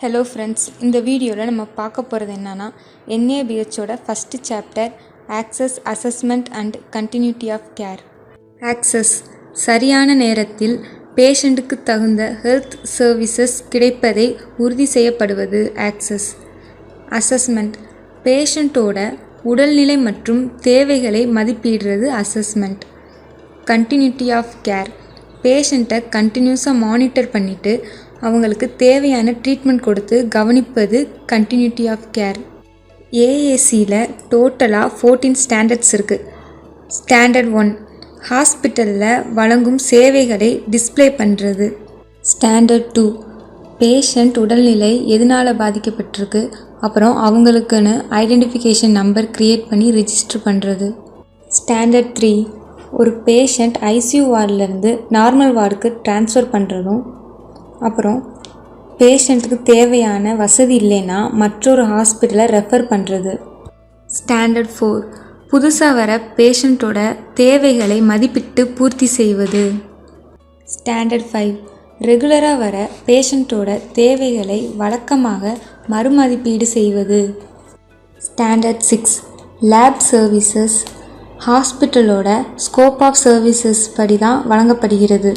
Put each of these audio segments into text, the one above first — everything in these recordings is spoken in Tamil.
ஹலோ ஃப்ரெண்ட்ஸ் இந்த வீடியோவில் நம்ம பார்க்க போகிறது என்னென்னா என்ஏபிஹெச்சோட first chapter access assessment and continuity of care access சரியான நேரத்தில் பேஷண்ட்டுக்கு தகுந்த ஹெல்த் சர்வீசஸ் கிடைப்பதை உறுதி செய்யப்படுவது ஆக்சஸ் அசஸ்மெண்ட் பேஷண்ட்டோட உடல்நிலை மற்றும் தேவைகளை மதிப்பிடுறது அசஸ்மெண்ட் கண்டினியூட்டி ஆஃப் கேர் பேஷண்ட்டை கண்டினியூஸாக மானிட்டர் பண்ணிவிட்டு அவங்களுக்கு தேவையான ட்ரீட்மெண்ட் கொடுத்து கவனிப்பது கண்டினியூட்டி ஆஃப் கேர் ஏஏசியில் டோட்டலாக ஃபோர்டீன் ஸ்டாண்டர்ட்ஸ் இருக்குது ஸ்டாண்டர்ட் ஒன் ஹாஸ்பிட்டலில் வழங்கும் சேவைகளை டிஸ்ப்ளே பண்ணுறது ஸ்டாண்டர்ட் டூ பேஷண்ட் உடல்நிலை எதனால் பாதிக்கப்பட்டிருக்கு? அப்புறம் அவங்களுக்குன்னு ஐடென்டிஃபிகேஷன் நம்பர் க்ரியேட் பண்ணி ரிஜிஸ்டர் பண்ணுறது ஸ்டாண்டர்ட் த்ரீ ஒரு பேஷண்ட் ஐசியூ வார்டிலேருந்து நார்மல் வார்டுக்கு ட்ரான்ஸ்ஃபர் பண்ணுறதும் அப்புறம் பேஷண்ட்டுக்கு தேவையான வசதி இல்லைன்னா மற்றொரு ஹாஸ்பிட்டலை ரெஃபர் பண்ணுறது ஸ்டாண்டர்ட் ஃபோர் புதுசாக வர பேஷண்ட்டோட தேவைகளை மதிப்பிட்டு பூர்த்தி செய்வது. ஸ்டாண்டர்ட் ஃபைவ் ரெகுலராக வர பேஷண்ட்டோட தேவைகளை வழக்கமாக மறுமதிப்பீடு செய்வது. ஸ்டாண்டர்ட் சிக்ஸ் லேப் சர்வீசஸ் ஹாஸ்பிட்டலோட ஸ்கோப் ஆஃப் சர்வீசஸ் படி தான் வழங்கப்படுகிறது.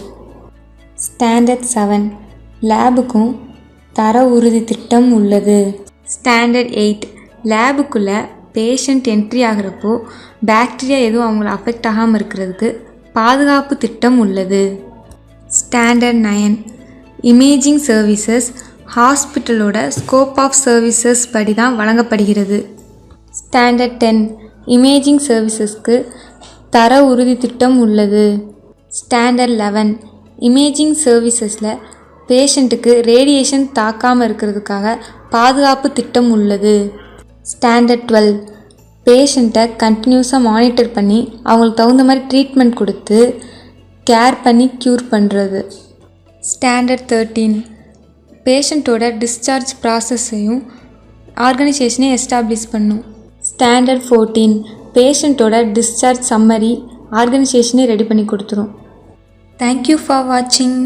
ஸ்டாண்டர்ட் செவன் லேபுக்கும் தர உறுதி திட்டம் உள்ளது. Standard eight. லேபுக்குள்ளே பேஷண்ட் என்ட்ரி ஆகிறப்போ பாக்டீரியா எதுவும் அவங்கள அஃபெக்ட் ஆகாமல் இருக்கிறதுக்கு பாதுகாப்பு திட்டம் உள்ளது. Standard nine imaging services. ஹாஸ்பிட்டலோட scope of services படி தான் வழங்கப்படுகிறது. Standard ten. இமேஜிங் சர்வீசஸ்க்கு தர உறுதி திட்டம் உள்ளது. Standard eleven. இமேஜிங் சர்வீசஸில் பேஷண்ட்டுக்கு ரேடியேஷன் தாக்காமல் இருக்கிறதுக்காக பாதுகாப்பு திட்டம் உள்ளது. Standard twelve. பேஷண்ட்டை கண்டினியூஸாக மானிட்டர் பண்ணி அவங்களுக்கு தகுந்த மாதிரி ட்ரீட்மெண்ட் கொடுத்து கேர் பண்ணி க்யூர் பண்ணுறது ஸ்டாண்டர்ட் தேர்ட்டீன். பேஷண்ட்டோட டிஸ்சார்ஜ் ப்ராசஸையும் ஆர்கனைசேஷனே எஸ்டாப்ளிஷ் பண்ணும். Standard fourteen. பேஷண்ட்டோட டிஸ்சார்ஜ் சம்மரி ஆர்கனைசேஷனே ரெடி பண்ணி கொடுத்துரும். தேங்க்யூ ஃபார் வாட்சிங்